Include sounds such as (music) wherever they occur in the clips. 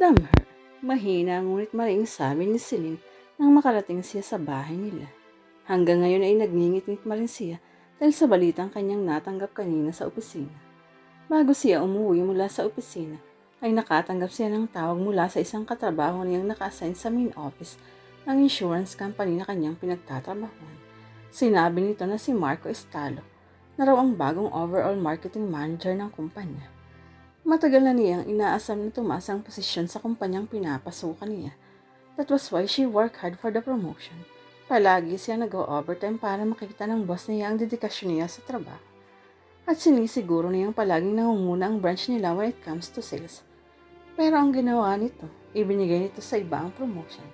Damn her. Mahina ngunit maring sabi ni Celine nang makarating siya sa bahay nila. Hanggang ngayon ay nagngingit-ngit ma rin siya dahil sa balitang kanyang natanggap kanina sa opisina. Bago siya umuwi mula sa opisina, ay nakatanggap siya ng tawag mula sa isang katrabaho niyang naka-assign sa main office ng insurance company na kanyang pinagtatrabahuan. Sinabi nito na si Marco Estalo na raw ang bagong overall marketing manager ng kumpanya. Matagal na niyang inaasam na tumaas ang posisyon sa kumpanyang pinapasukan niya. That was why she worked hard for the promotion. Palagi siya nag-overtime para makita ng boss niya ang dedikasyon niya sa trabaho. At sinisiguro niyang palaging nangunguna ang branch nila when it comes to sales. Pero ang ginawa nito, ibinigay nito sa iba ang promotion.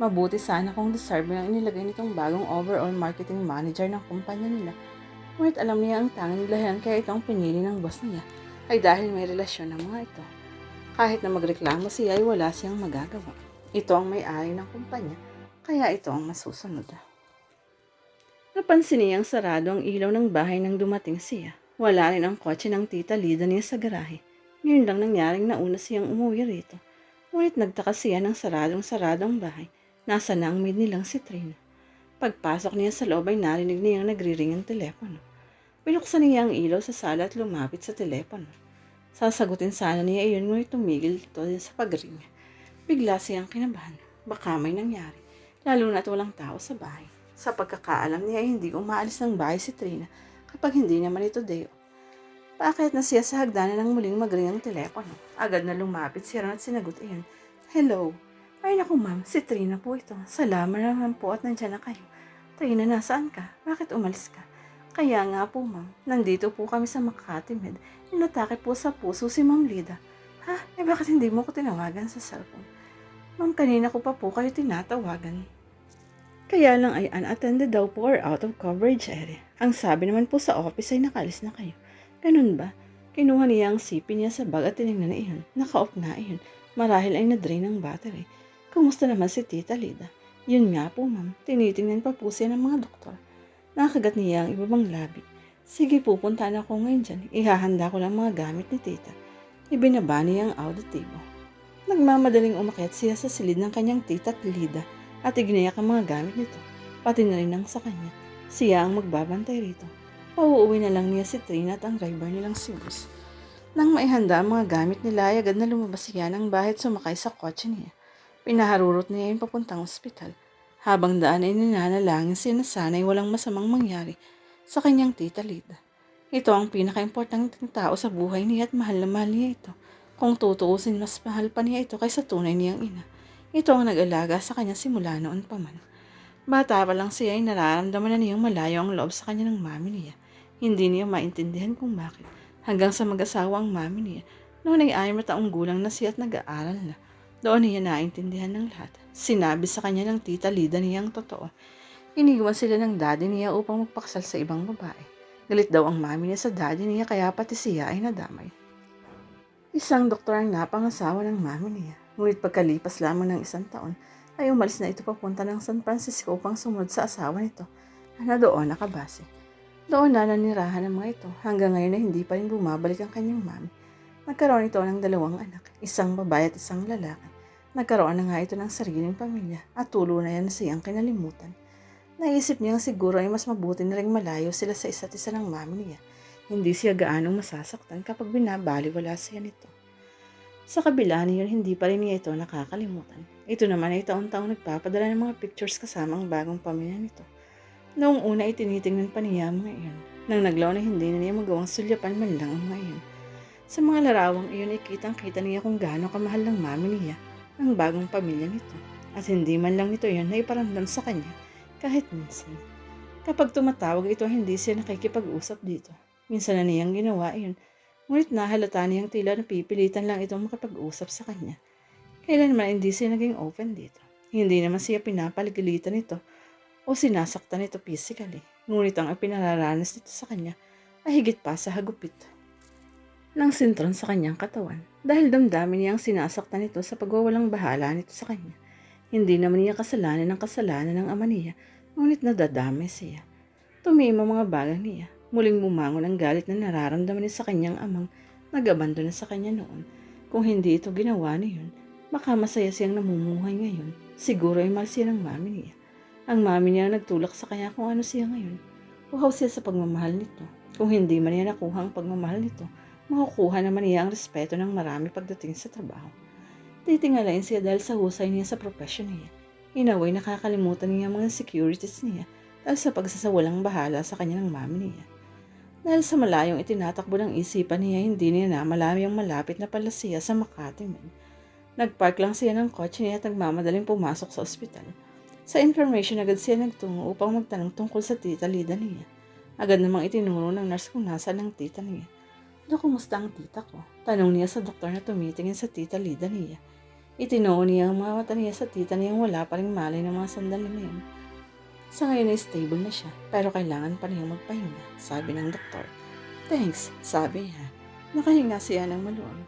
Mabuti sana kung deserve ang inilagay nitong bagong overall marketing manager ng kumpanya nila. Ngunit alam niya ang tanging dahilan kaya itong pinili ng boss niya ay dahil may relasyon ng mga ito. Kahit na magreklamo siya ay wala siyang magagawa. Ito ang may-ari ng kumpanya, kaya ito ang masusunod. Napansin niyang sarado ang ilaw ng bahay nang dumating siya. Wala rin ang kotse ng tita Lida niya sa garahe. Ngayon lang nangyaring nauna siyang umuwi rito. Ngunit nagtaka siya ng saradong-sarado ang bahay. Nasa na ang maid nilang si Trina. Pagpasok niya sa loob ay narinig niyang nagriring ang telepono. Pinuksan niya ang ilaw sa sala at lumapit sa telepono. Sasagutin sana niya iyon ngunit tumigil ito sa pagring. Bigla siyang kinabahan. Baka may nangyari. Lalo na't walang tao sa bahay. Sa pagkakaalam niya ay hindi umaalis ng bahay si Trina kapag hindi naman ito Deo. Bakit na siya sa hagdanan ng muling magring ang telepono? Agad na lumapit si Ron at sinagot iyon. Hello. Ay naku ma'am, si Trina po ito. Salamat naman po at nandyan na kayo. Trina, nasaan ka? Bakit umalis ka? Kaya nga po ma'am, nandito po kami sa Makati Med. Inatake po sa puso si Ma'am Lida. Ha? Eh bakit hindi mo ko tinawagan sa cellphone? Ma'am, kanina ko pa po kayo tinatawagan. Kaya lang ay unattended daw po or out of coverage area. Ang sabi naman po sa office ay nakalis na kayo. Ganun ba? Kinuha niya ang sipi niya sa bag at tinignan na iyon. Naka-off na iyon. Marahil ay na-drain ang battery. Kumusta naman si Tita Lida? Yun nga po ma'am, tinitingnan pa po siya ng mga doktor. Nakagat niya ang ibabang labi. Sige pupunta na ako ngayon dyan. Ihahanda ko lang mga gamit ni Tita. Ibinaba niya ang auditibo. Nagmamadaling umakyat siya sa silid ng kanyang tita at Lida at iginayak ang mga gamit nito, pati na rin ang sa kanya. Siya ang magbabantay rito. Pauuwi na lang niya si Trina at ang driver nilang si Gus. Nang maihanda ang mga gamit nila, ay agad na lumabas siya ng bahay at sumakay sa kotse niya. Pinaharurot niya yung papuntang ospital. Habang daan ay ninanalangin siya na sana'y walang masamang mangyari sa kanyang tita Lida. Ito ang pinaka-importanteng tao sa buhay niya at mahal na mahal niya ito. Kung tutuusin, mas mahal pa niya ito kaysa tunay niyang ina. Ito ang nag-alaga sa kanya simula noon pa man. Bata pa lang siya ay nararamdaman na niyang malayo ang loob sa kanya ng mami niya. Hindi niya maintindihan kung bakit. Hanggang sa mag-asawa ang mami niya. Noon ay ayon na taong gulang na siya at nag-aaral na. Doon niya naintindihan ng lahat. Sinabi sa kanya ng tita Lida niya ang totoo. Iniwan sila ng daddy niya upang magpaksal sa ibang babae. Galit daw ang mami niya sa daddy niya kaya pati siya ay nadamay. Isang doktor ang napangasawa ng mami niya. Ngunit pagkalipas lamang ng isang taon, ay umalis na ito papunta ng San Francisco upang sumunod sa asawa nito na doon nakabase. Doon na nanirahan ng mga ito hanggang ngayon na hindi pa rin bumabalik ang kanyang mami. Nagkaroon ito ng dalawang anak, isang babae at isang lalaki. Nagkaroon na nga ito ng sariling pamilya at tulo na yan siyang kinalimutan. Naisip niyang siguro ay mas mabuti na rin malayo sila sa isa't isa ng mami niya. Hindi siya gaanong masasaktan kapag binabaliwala siya nito. Sa kabila niyon, hindi pa rin niya ito nakakalimutan. Ito naman ay taon-taong nagpapadala ng mga pictures kasama ang bagong pamilya nito. Noong una ay tinitingnan pa niya ang mga iyon. Nang naglaw na hindi na niya magawang sulyapan man lang ang mga iyon. Sa mga larawang iyon ay kitang-kita niya kung gaano kamahal ng mami niya ang bagong pamilya nito. At hindi man lang nito yon na iparamdam sa kanya kahit minsan. Kapag tumatawag ito, hindi siya nakikipag-usap dito. Minsan na niyang ginawa iyon. Ngunit nahalata niyang tila napipilitan lang itong makipag-usap sa kanya. Kailanman hindi siya naging open dito. Hindi naman siya pinapaligilitan ito o sinasaktan ito physically. Ngunit ang pinararanas nito sa kanya ay higit pa sa hagupit ng sintron sa kanyang katawan dahil damdamin niyang sinasaktan ito sa pagwawalang bahala nito sa kanya. Hindi naman niya kasalanan ng kasalanan ng ama niya, ngunit nadadamay siya. Tumima mga bagay niya. Muling bumangon ang galit na nararamdaman niya sa kanyang amang nag-abandon na sa kanya noon. Kung hindi ito ginawa niyon, Baka masaya siyang namumuhay ngayon. Siguro ay mahal siya ng mami niya. Ang mami niya ang nagtulak sa kanya kung ano siya ngayon. Uhaw siya sa pagmamahal nito. Kung hindi man niya nakuha ang pagmamahal nito, makukuha naman niya ang respeto ng marami pagdating sa trabaho. Titingalain siya dahil sa husay niya sa profession niya. Inaway nakakalimutan niya ang mga securities niya dahil sa pagsasawalang bahala sa kanya ng mami niya. Dahil sa malayong itinatakbo ng isipan niya, hindi niya na malayang malapit na pala siya sa Makati man. Nagpark lang siya ng kotse niya at nagmamadaling pumasok sa ospital. Sa information agad siya nagtungo upang magtanong tungkol sa tita Lida niya. Agad namang itinuro ng nurse kung nasaan ang tita niya. Do, kumusta ang tita ko? Tanong niya sa doktor na tumitingin sa tita Lida niya. Itinoo niya ang mga mata niya sa tita niyang wala pa rin malay ng mga sandali na yun. Sa ngayon ay stable na siya, pero kailangan pa niyang magpahinga, sabi ng doktor. Thanks, sabi niya. Nakahinga siya ng maluwag.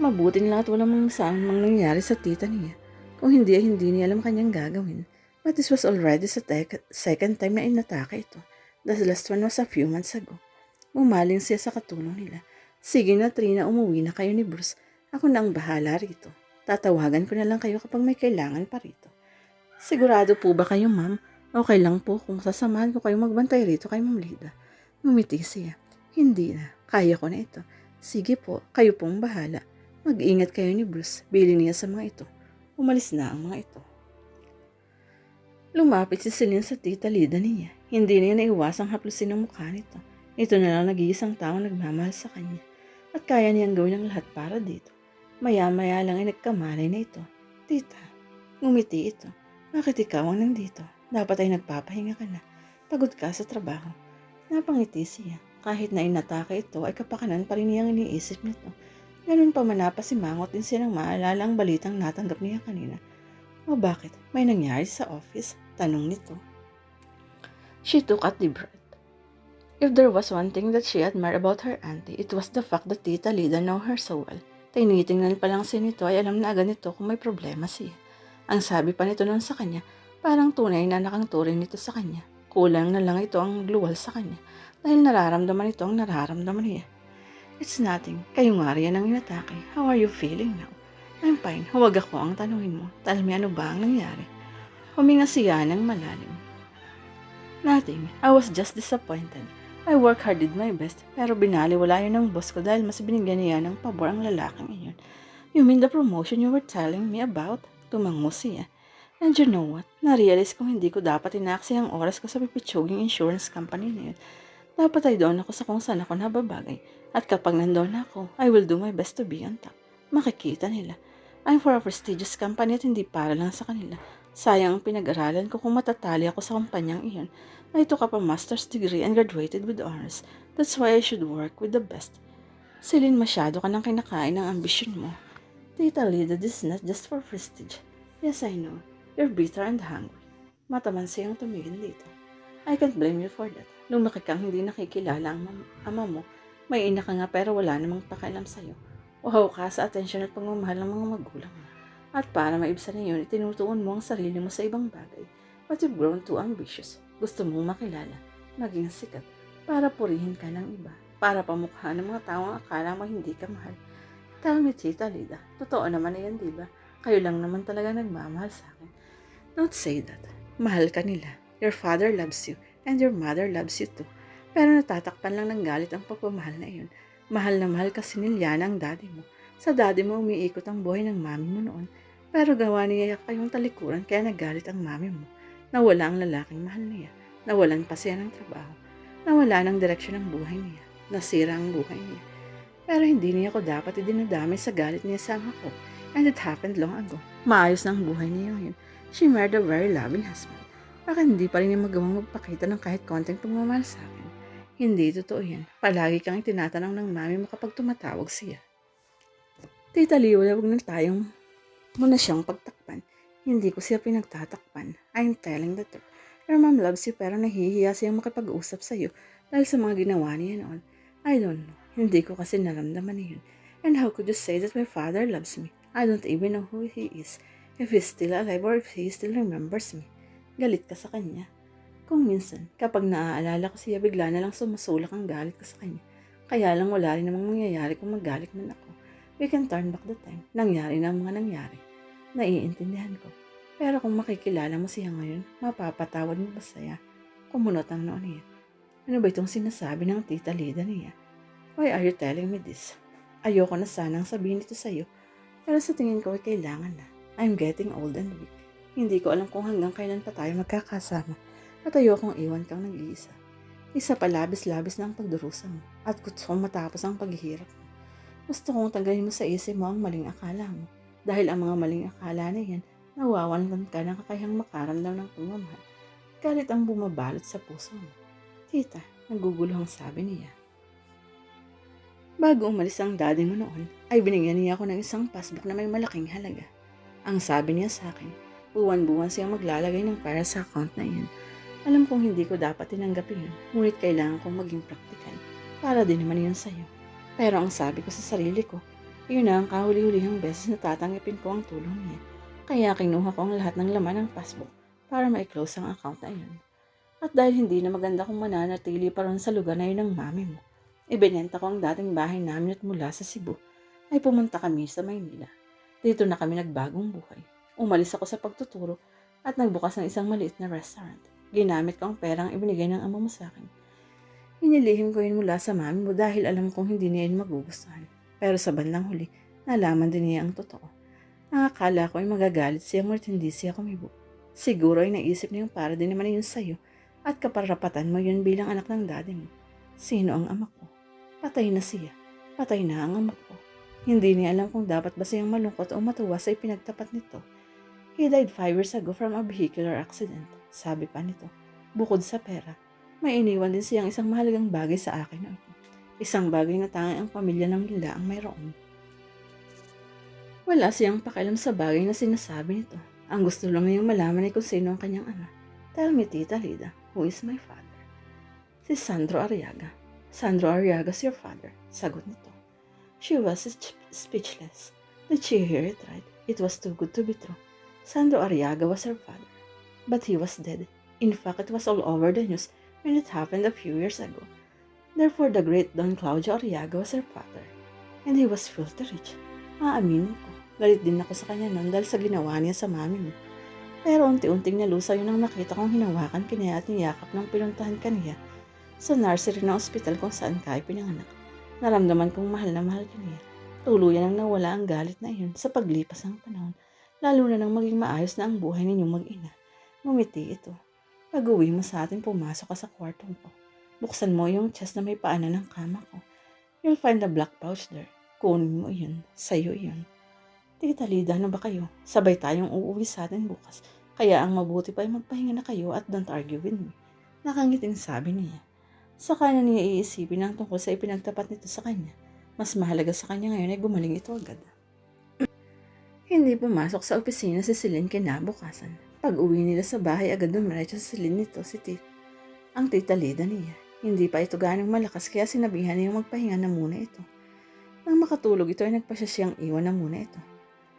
Mabuting lahat walang mga saan mang nangyari sa tita niya. Kung hindi ay hindi niya alam kanyang gagawin. But this was already sa second time na inatake ito. The last one was a few months ago. Umaling siya sa katulong nila. Sige na Trina, umuwi na kayo ni Bruce. Ako na ang bahala rito. Tatawagan ko na lang kayo kapag may kailangan pa rito. Sigurado po ba kayo, ma'am? Okay lang po kung sasamahan ko kayo magbantay rito kay Ma'am Lida. Ngumiti siya. Hindi na. Kaya ko na ito. Sige po, kayo pong bahala. Mag-ingat kayo ni Bruce. Bili niya sa mga ito. Umalis na ang mga ito. Lumapit si Celine sa tita Lida niya. Hindi niya naiwasang haplusin ang mukha nito. Ito na lang nag-iisang tao nagmamahal sa kanya. At kaya niyang gawin ang lahat para dito. Maya-maya lang ay nagkamalay na ito. Tita, ngumiti ito. Bakit ikaw ang nandito? Dapat ay nagpapahinga ka na. Pagod ka sa trabaho. Napangiti siya. Kahit na inatake ito, ay kapakanan pa rin niyang iniisip nito. Ganun pa manapa si Mangot din siya nang maalala ang balitang natanggap niya kanina. O bakit? May nangyari sa office? Tanong nito. She took at the breath. If there was one thing that she admired about her auntie, it was the fact that Tita Lida know her so well. Tinitingnan pa lang siya nito ay alam na agad nito kung may problema siya. Ang sabi pa nito noon sa kanya, parang tunay na nakangturing nito sa kanya. Kulang na lang ito ang gluwal sa kanya dahil nararamdaman ito ang nararamdaman niya. It's nothing. Kayo nga riyan ang inatake. How are you feeling now? I'm fine. Huwag ako ang tanungin mo. Tell me ano ba ang nangyari? Huminga siya ng malalim. Nothing. I was just disappointed. I work hard did my best, pero binaliwala yun ng boss ko dahil mas binigyan niya ng pabor ang lalaking iyon. You mean the promotion you were telling me about? Tumango siya. And you know what? Narealize kong hindi ko dapat inaksi ang oras ko sa pipitsuging insurance company na yun. Dapat ay doon ako sa kung saan ako nababagay. At kapag nandoon ako, I will do my best to be on top. Makikita nila. I'm for a prestigious company at hindi para lang sa kanila. Sayang ang pinag-aralan ko kung matatali ako sa kumpanyang iyon. I took up a master's degree and graduated with honors. That's why I should work with the best. Silin, masyado ka nang kinakain ng ambisyon mo. Tita Lida, this is not just for prestige. Yes, I know. You're bitter and hungry. Mataman siyang tumingin dito. I can't blame you for that. Lumaki kang hindi nakikilala ang ama mo. May ina ka nga pero wala namang pakialam sa'yo. Uhaw ka sa atensyon at pagmamahal ng mga magulang mo. At para maibsan na yun, itinutuon mo ang sarili mo sa ibang bagay. But you've grown too ambitious. Gusto mong makilala, maging sikat, para purihin ka ng iba, para pamukha ng mga taong akala mo hindi ka mahal. Tell me, Tita Lida, totoo naman na yan, di ba? Kayo lang naman talaga nagmamahal sa akin. Don't say that. Mahal ka nila. Your father loves you, and your mother loves you too. Pero natatakpan lang ng galit ang pagmamahal na iyon. Mahal na mahal kasi ni Liana ang daddy mo. Sa daddy mo umiikot ang buhay ng mami mo noon. Pero gawa niya kayong talikuran kaya nagalit ang mami mo. Nawala ang lalaking mahal niya. Nawalan pa siya ng trabaho. Nawala ng direksyon ng buhay niya. Nasira ang buhay niya. Pero hindi niya ako dapat idinadamay sa galit niya sa ama. And it happened long ago. Maayos na buhay niya ngayon. She married a very loving husband. Baka hindi pa rin niya magawang magpakita ng kahit konting pagmamahal sa akin. Hindi totoo yan. Palagi kang itinatanong ng mami mo kapag tumatawag siya. Tita Liwala, huwag na tayong muna siyang pagtakpan. Hindi ko siya pinagtatakpan. I'm telling the truth. Your mom loves you pero nahihiya siyang makipag-usap sa'yo dahil sa mga ginawa niya noon. I don't know. Hindi ko kasi naramdaman yun. And how could you say that my father loves me? I don't even know who he is. If he's still alive or if he still remembers me. Galit ka sa kanya. Kung minsan, kapag naaalala ko siya, bigla na lang sumusulak ang galit ko sa kanya. Kaya lang wala rin namang mangyayari kung magalit man ako. We can turn back the time. Nangyari na ang mga nangyari. Naiintindihan ko. Pero kung makikilala mo siya ngayon, mapapatawad mo ba saya? Kumunot ang noon niya. Ano ba itong sinasabi ng tita Lida niya? Why are you telling me this? Ayoko na sanang sabihin ito sa'yo, pero sa tingin ko ay kailangan na. I'm getting old and weak. Hindi ko alam kung hanggang kailan pa tayo magkakasama at ayokong iwan kang nag-iisa. Isa pa labis-labis ng pagdurusa mo at gusto kong matapos ang paghihirap. Gusto kong tanggalin mo sa isip mo ang maling akala mo dahil ang mga maling akala na yan nawawalan ka ng kakayang makaramdam ng pagmamahal. Galit ang bumabalot sa puso mo. Tita, naguguluhang sabi niya. Bago umalis ang daddy mo noon, ay binigyan niya ako ng isang passbook na may malaking halaga. Ang sabi niya sa akin, buwan-buwan siyang maglalagay ng pera sa account na iyon. Alam kong hindi ko dapat tinanggapin yun, ngunit kailangan kong maging praktikal para din naman yun sa'yo. Pero ang sabi ko sa sarili ko, yun na ang kahuli-hulihang beses na tatanggapin ko ang tulong niya. Kaya kinuha ko ang lahat ng laman ng passbook para ma-close ang account na iyon. At dahil hindi na maganda kung mananatili pa ron sa lugar na yun ng mami mo, ibinenta ko ang dating bahay namin at mula sa Cebu, ay pumunta kami sa Maynila. Dito na kami nagbagong buhay. Umalis ako sa pagtuturo at nagbukas ng isang maliit na restaurant. Ginamit ko ang perang ibinigay ng ama mo sa akin. Inilihim ko yun mula sa mami mo dahil alam kong hindi niya yun magugustuhan. Pero sa bandang huli, nalaman din niya ang totoo. Ang akala ko ay magagalit siya ngunit hindi siya kumibo. Siguro ay naisip niya yung para din naman yun sa'yo at kaparapatan mo yun bilang anak ng daddy mo. Sino ang ama ko? Patay na siya. Patay na ang ama ko. Hindi niya alam kung dapat ba siyang malungkot o matuwa sa ipinagtapat nito. He died five years ago from a vehicular accident, sabi pa nito. Bukod sa pera, may iniwan din siyang isang mahalagang bagay sa akin. Isang bagay na tanging ang pamilya ng Lila ang mayroon. Wala siyang pakialam sa bagay na sinasabi nito. Ang gusto lang niyang malaman ay kung sino ang kanyang ama. Tell me, Tita Lida, who is my father? Si Sandro Arriaga. Sandro Arriaga's your father, sagot nito. She was sp- speechless. Did she hear it right? It was too good to be true. Sandro Arriaga was her father. But he was dead. In fact, it was all over the news when it happened a few years ago. Therefore, the great Don Claudio Arriaga was her father. And he was filthy rich. Aaminin ko, galit din ako sa kanya noon dahil sa ginawa niya sa mami mo. Pero unti-unting nalusaw yun nang nakita kong hinawakan kaniya at niyakap ng pinuntahan kaniya sa nursery na ospital kung saan ka pinanganak. Naramdaman kong mahal na mahal kaniya. Tuluyan ang nawala ang galit na iyon sa paglipas ng panahon, lalo na nang maging maayos na ang buhay ninyong mag-ina. Ngumiti ito. Pag uwi mo sa atin, pumasok ka sa kwartong ko. Buksan mo yung chest na may paanan ng kama ko. You'll find a black pouch there. Kunin mo yun. Sa'yo yun. Tita Lida, ano ba kayo? Sabay tayong uuwi sa atin bukas. Kaya ang mabuti pa ay magpahinga na kayo at don't argue with me. Nakangiting sabi niya. Sa kanya niya iisipin ang tungkol sa ipinagtapat nito sa kanya. Mas mahalaga sa kanya ngayon ay gumaling ito agad. (clears throat) Hindi pumasok sa opisina si Celine kinabukasan. Pag uwi nila sa bahay, agad dumiretso sa Celine nito si Tita. Ang tita Lida niya. Hindi pa ito ganong malakas kaya sinabihan niyang magpahinga na muna ito. Nang makatulog ito ay nagpasya siyang iwan na muna ito.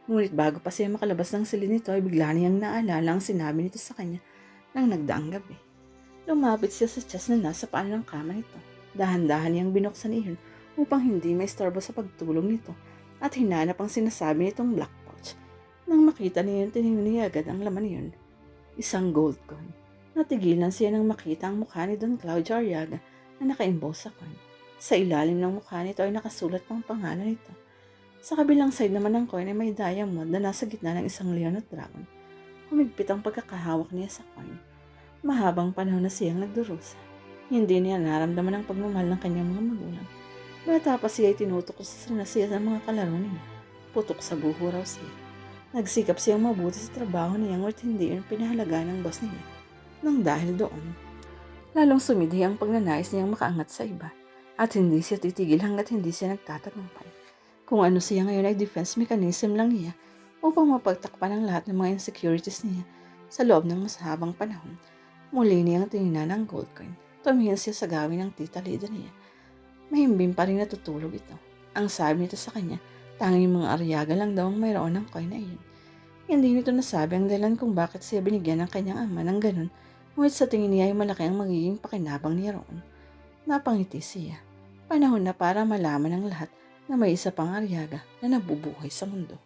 Ngunit bago pa siya makalabas ng silid nito ay bigla niyang naalala ang sinabi nito sa kanya nang nagdaang gabi. Lumapit siya sa chest na nasa paan ng kama nito. Dahan-dahan niyang binuksan iyon upang hindi may istorbo sa pagtulog nito at hinanap ang sinasabi nitong black. Nang makita niya tinignan niya agad ang laman niyon. Isang gold coin. Natigilan siya nang makita ang mukha ni Don Claudio Arriaga na nakaimbos sa coin. Sa ilalim ng mukha nito ay nakasulat pang pangalan nito. Sa kabilang side naman ng coin ay may diamond na nasa gitna ng isang leon at dragon. Humigpit ang pagkakahawak niya sa coin. Mahabang panahon na siyang nagdurusa. Hindi niya naramdaman ang pagmamahal ng kanyang mga magulang. Bata pa siya ay tinutok sa siya sa mga kalaro niya. Putok sa buho raw siya. Nagsikap siyang mabuti sa trabaho niya ngunit hindi yun pinahalaga ng boss niya. Nang dahil doon, lalong sumidhi ang pagnanais niyang makaangat sa iba at hindi siya titigil hanggat hindi siya nagtatagumpay. Kung ano siya ngayon ay defense mechanism lang niya upang mapagtakpan ang lahat ng mga insecurities niya sa loob ng mas habang panahon. Muli niyang tinginan ang gold coin. Tumingin siya sa gawin ng tita Lida niya. Mahimbing pa rin natutulog ito. Ang sabi nito sa kanya, tanging mga aryaga lang daw ang mayroon ng coin na iyon. Hindi nito nasabi ang dahilan kung bakit siya binigyan ng kanyang ama ng ganun, ngunit sa tingin niya ay malaki ang magiging pakinabang niya roon. Napangiti siya. Panahon na para malaman ng lahat na may isa pang Ariaga na nabubuhay sa mundo.